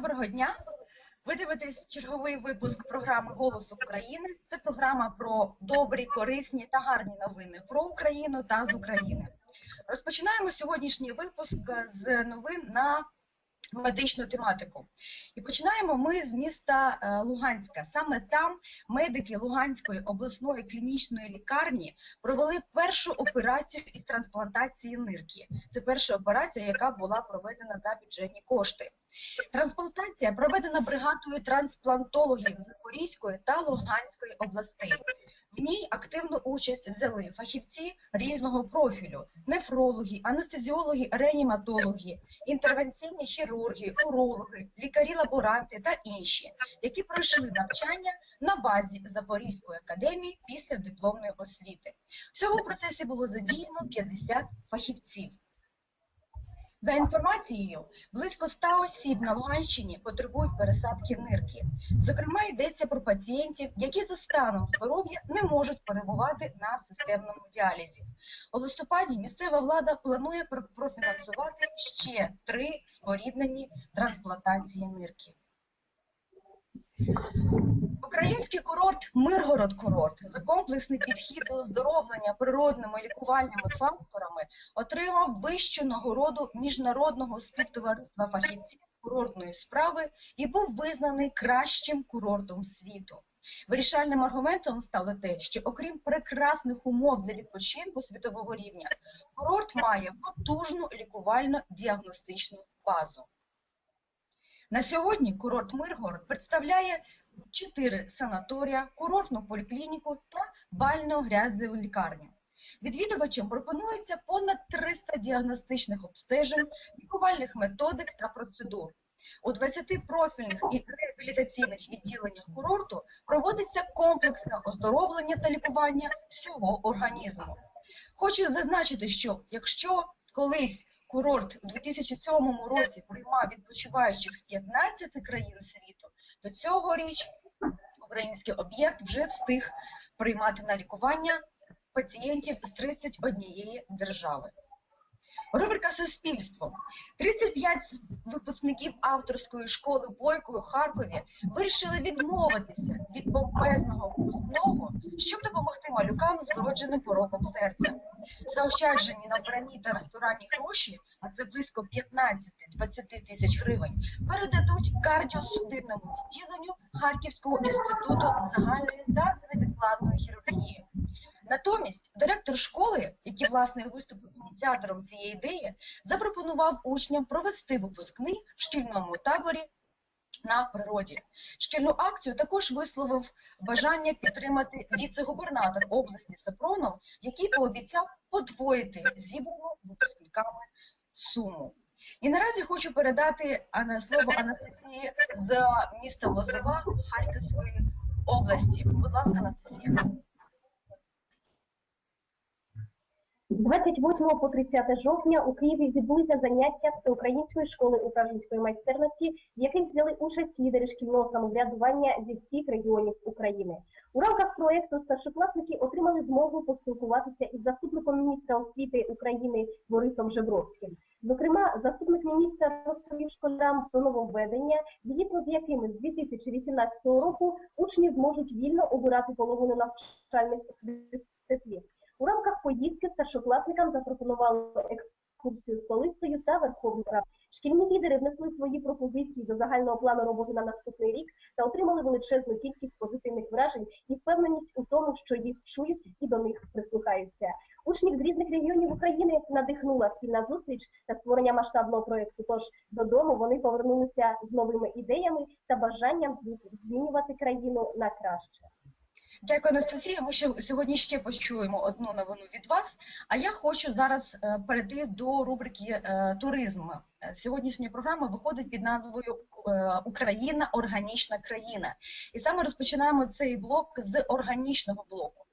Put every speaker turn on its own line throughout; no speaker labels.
Доброго дня! Ви дивитесь черговий випуск програми Голос України. Це програма про добрі, корисні та гарні новини про Україну та з України. Розпочинаємо сьогоднішній випуск з новин на медичну тематику. І починаємо ми з міста е, Луганська. Саме там медики Луганської обласної клінічної лікарні провели першу операцію із трансплантації нирки. Це перша операція, яка була проведена за бюджетні кошти. Трансплантація проведена бригадою трансплантологів Запорізької та Луганської областей. В ній активну участь взяли фахівці різного профілю: нефрологи, анестезіологи, реаніматологи, інтервенційні хірурги, урологи, лікарі-лаборанти та інші, які пройшли навчання на базі Запорізької академії після дипломної освіти. Всього в процесі було задіяно 50 фахівців. За інформацією, близько 100 осіб на Луганщині потребують пересадки нирки. Зокрема, йдеться про пацієнтів, які за станом здоров'я не можуть перебувати на системному діалізі. У листопаді місцева влада планує профінансувати ще три споріднені трансплантації нирки. Український курорт Миргород курорт за комплексний підхід до оздоровлення природними лікувальними факторами отримав вищу нагороду міжнародного співтовариства фахівців курортної справи і був визнаний кращим курортом світу. Вирішальним аргументом стало те, що окрім прекрасних умов для відпочинку світового рівня, курорт має потужну лікувально-діагностичну базу. На сьогодні курорт Миргород представляє чотири санаторія, курортну поліклініку та бально-грязеву лікарню. Відвідувачам пропонується понад 300 діагностичних обстежень, лікувальних методик та процедур. У 20 профільних і реабілітаційних відділеннях курорту проводиться комплексне оздоровлення та лікування всього організму. Хочу зазначити, що якщо колись курорт у 2007 році приймав відпочиваючих з 15 країн світу, то цьогоріч український об'єкт вже встиг приймати на лікування пацієнтів з 31 держави. Рубрика Суспільство. 35 випускників авторської школи Бойко у Харкові вирішили відмовитися від помпезного випускного, щоб допомогти малюкам з вродженим пороком серця. Заощаджені на вбранні та ресторанні гроші, а це близько 15-20 тисяч гривень, передадуть кардіосудинному відділенню Харківського інституту загальної та невідкладної хірургії. Натомість директор школи, який власне виступив ініціатором цієї ідеї, запропонував учням провести випускний в шкільному таборі на природі. Шкільну акцію також висловив бажання підтримати віце-губернатор області Сапронов, який пообіцяв подвоїти зібрану випускниками суму. І наразі хочу передати слово Анастасії з міста Лозова Харківської області. Будь ласка, Анастасія.
28 по 30 жовтня у Києві відбулися заняття Всеукраїнської школи управлінської майстерності, в яких взяли участь лідери шкільного самоврядування зі всіх регіонів України. У рамках проєкту старшокласники отримали змогу поспілкуватися із заступником міністра освіти України Борисом Жебровським. Зокрема, заступник міністра розповів школярам про нововведення, згідно з якими з 2018 року учні зможуть вільно обирати половину навчальних дисциплін. У рамках поїздки старшокласникам запропонували екскурсію столицею та Верховною Радою. Шкільні лідери внесли свої пропозиції до загального плану роботи на наступний рік та отримали величезну кількість позитивних вражень і впевненість у тому, що їх чують і до них прислухаються. Учнів з різних регіонів України надихнула спільна зустріч та створення масштабного проєкту. Тож додому вони повернулися з новими ідеями та бажанням змінювати країну на краще.
Дякую, Анастасія. Ми ще сьогодні ще почуємо одну новину від вас. А я хочу зараз е, перейти до рубрики е, туризм. Е, сьогоднішня програма виходить під назвою Україна органічна країна. І саме розпочинаємо цей блок з органічного блоку.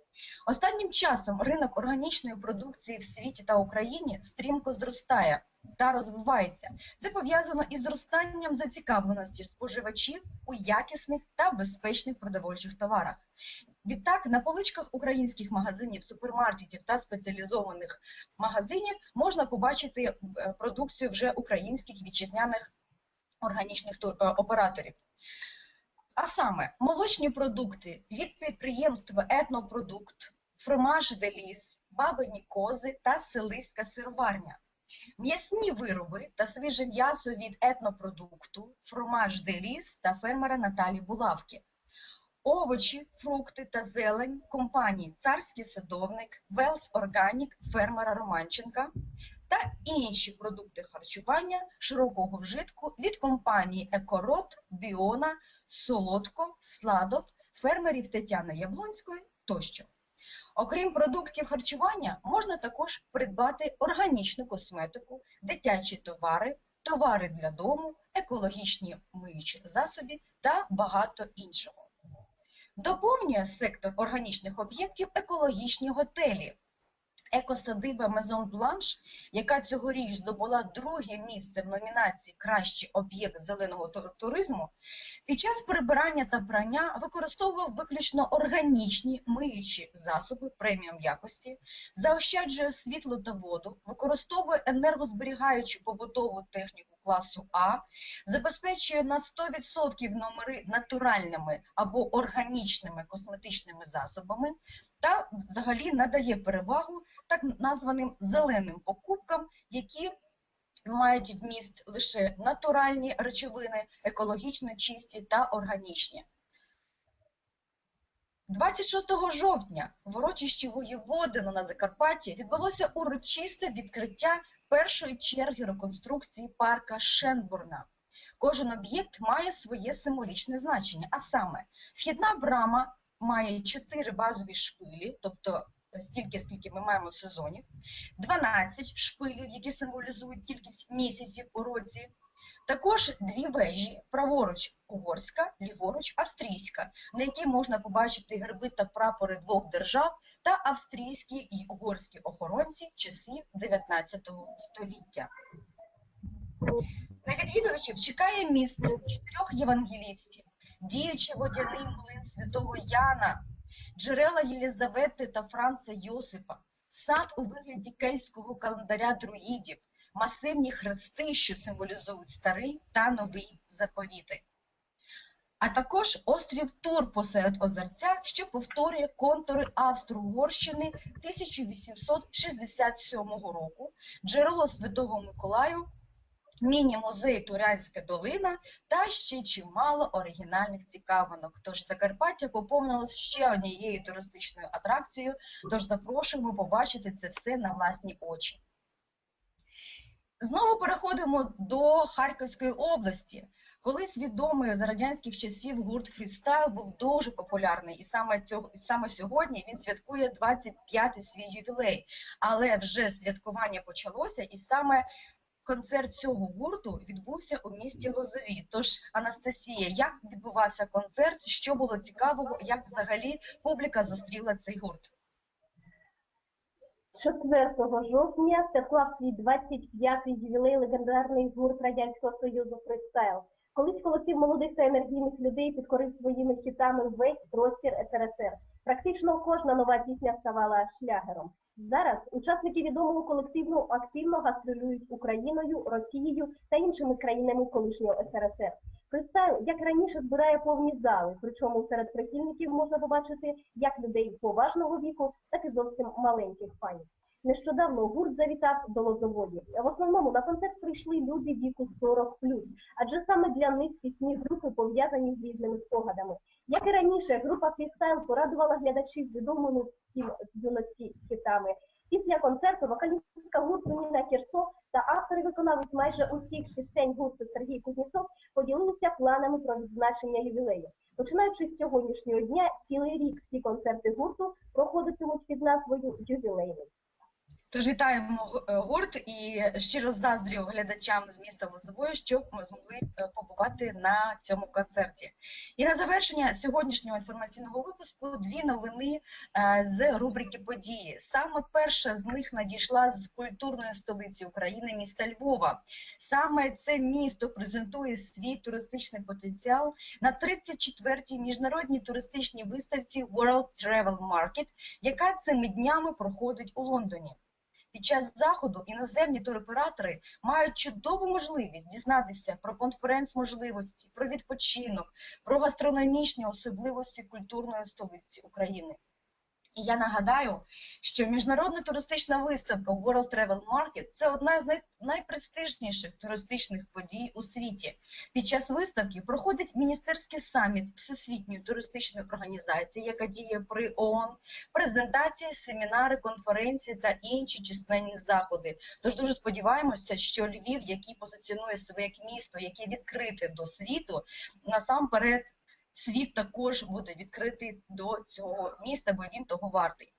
Останнім часом ринок органічної продукції в світі та Україні стрімко зростає та розвивається. Це пов'язано із зростанням зацікавленості споживачів у якісних та безпечних продовольчих товарах. Відтак на поличках українських магазинів, супермаркетів та спеціалізованих магазинів можна побачити е, продукцію вже українських вітчизняних органічних е, операторів. А саме молочні продукти від підприємства Етнопродукт, фромаж де ліс, бабині кози та селиська сироварня. М'ясні вироби та свіже м'ясо від етнопродукту, фромаж де ліс та фермера Наталі Булавки. Овочі, фрукти та зелень компанії Царський садовник, Велс Органік, фермера Романченка та інші продукти харчування широкого вжитку від компанії Екорот, Біона, Солодко, Сладов, фермерів Тетяни Яблонської тощо. Окрім продуктів харчування, можна також придбати органічну косметику, дитячі товари, товари для дому, екологічні миючі засоби та багато іншого. Доповнює сектор органічних об'єктів екологічні готелі. Екосадиба Мезон Бланш, яка цьогоріч здобула друге місце в номінації Кращий об'єкт зеленого туризму, під час прибирання та прання використовував виключно органічні миючі засоби преміум якості, заощаджує світло та воду, використовує енергозберігаючу побутову техніку класу А, забезпечує на 100% номери натуральними або органічними косметичними засобами та взагалі надає перевагу так названим зеленим покупкам, які мають вміст лише натуральні речовини, екологічно чисті та органічні. 26 жовтня в урочищі Воєводино на Закарпатті відбулося урочисте відкриття першої черги реконструкції парка Шенбурна. Кожен об'єкт має своє символічне значення, а саме вхідна брама має 4 базові шпилі, тобто стільки, скільки ми маємо сезонів, 12 шпилів, які символізують кількість місяців у році. Також дві вежі, праворуч угорська, ліворуч австрійська, на якій можна побачити герби та прапори двох держав та австрійські і угорські охоронці часів 19 століття. На відвідувачів чекає міст чотирьох євангелістів, діючий водяний млин святого Яна, джерела Єлізавети та Франца Йосипа, сад у вигляді кельтського календаря друїдів, масивні хрести, що символізують старий та новий заповіти. А також острів Тур посеред озерця, що повторює контури Австро-Угорщини 1867 року, джерело Святого Миколаю, міні-музей Турянська долина та ще чимало оригінальних цікавинок. Тож Закарпаття поповнилось ще однією туристичною атракцією, тож запрошуємо побачити це все на власні очі. Знову переходимо до Харківської області. Колись відомий за радянських часів гурт фрістайл був дуже популярний, і саме цього саме сьогодні він святкує 25-й свій ювілей. Але вже святкування почалося, і саме концерт цього гурту відбувся у місті Лозові. Тож, Анастасія, як відбувався концерт? Що було цікавого? Як взагалі публіка зустріла цей гурт?
4 жовтня святкував свій 25-й ювілей легендарний гурт Радянського Союзу «Фристайл». Колись колектив молодих та енергійних людей підкорив своїми хітами весь простір СРСР. Практично кожна нова пісня ставала шлягером. Зараз учасники відомого колективу активно гастролюють Україною, Росією та іншими країнами колишнього СРСР. Фристайл, як раніше, збирає повні зали, причому серед прихильників можна побачити як людей поважного віку, так і зовсім маленьких фанів. Нещодавно гурт завітав до Лозоводі. В основному на концерт прийшли люди віку 40+, адже саме для них пісні групи пов'язані з різними спогадами. Як і раніше, група Фрістайл порадувала глядачів відомими всім з юності хітами. Після концерту вокалістка гурту Ніна Кірсо та автор і виконавець майже усіх пісень гурту Сергій Кузнєцов поділилися планами про відзначення ювілею. Починаючи з сьогоднішнього дня, цілий рік всі концерти гурту проходитимуть під назвою Ювілейний.
Тож вітаємо е, гурт і щиро заздрю глядачам з міста Лозової, щоб ми змогли е, побувати на цьому концерті. І на завершення сьогоднішнього інформаційного випуску дві новини е, з рубрики події. Саме перша з них надійшла з культурної столиці України, міста Львова. Саме це місто презентує свій туристичний потенціал на 34-й міжнародній туристичній виставці World Travel Market, яка цими днями проходить у Лондоні. Під час заходу іноземні туроператори мають чудову можливість дізнатися про конференц-можливості, про відпочинок, про гастрономічні особливості культурної столиці України. І я нагадаю, що міжнародна туристична виставка World Travel Market – це одна з най- найпрестижніших туристичних подій у світі. Під час виставки проходить міністерський саміт Всесвітньої туристичної організації, яка діє при ООН, презентації, семінари, конференції та інші численні заходи. Тож дуже сподіваємося, що Львів, який позиціонує себе як місто, яке відкрите до світу, насамперед світ також буде відкритий до цього міста, бо він того вартий.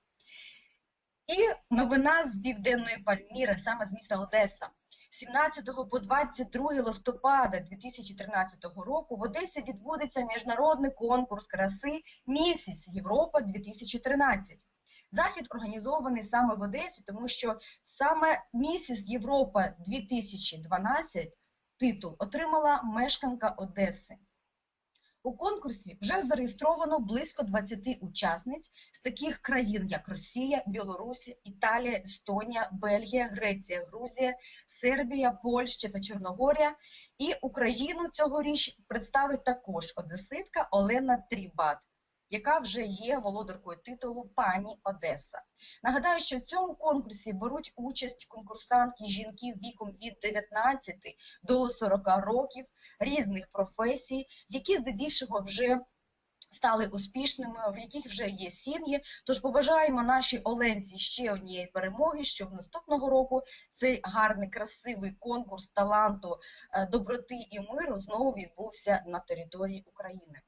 І новина з південної Пальміри, саме з міста Одеса. 17 по 22 листопада 2013 року в Одесі відбудеться міжнародний конкурс краси Місіс Європа 2013. Захід організований саме в Одесі, тому що саме Місіс Європа 2012 титул отримала мешканка Одеси. У конкурсі вже зареєстровано близько 20 учасниць з таких країн, як Росія, Білорусь, Італія, Естонія, Бельгія, Греція, Грузія, Сербія, Польща та Чорногорія. І Україну цьогоріч представить також одеситка Олена Трібат, яка вже є володаркою титулу пані Одеса. Нагадаю, що в цьому конкурсі беруть участь конкурсантки жінки віком від 19 до 40 років різних професій, які здебільшого вже стали успішними, в яких вже є сім'ї. Тож побажаємо нашій Оленці ще однієї перемоги, щоб наступного року цей гарний, красивий конкурс таланту, е, доброти і миру знову відбувся на території України.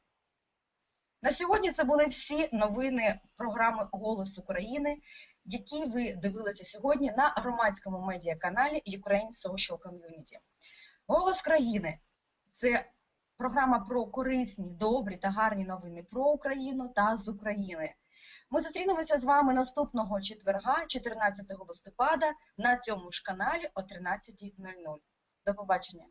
На сьогодні це були всі новини програми Голос України, які ви дивилися сьогодні на громадському медіаканалі Ukraine Social Community. Голос країни це програма про корисні, добрі та гарні новини про Україну та з України. Ми зустрінемося з вами наступного четверга, 14 листопада, на цьому ж каналі о 13.00. До побачення.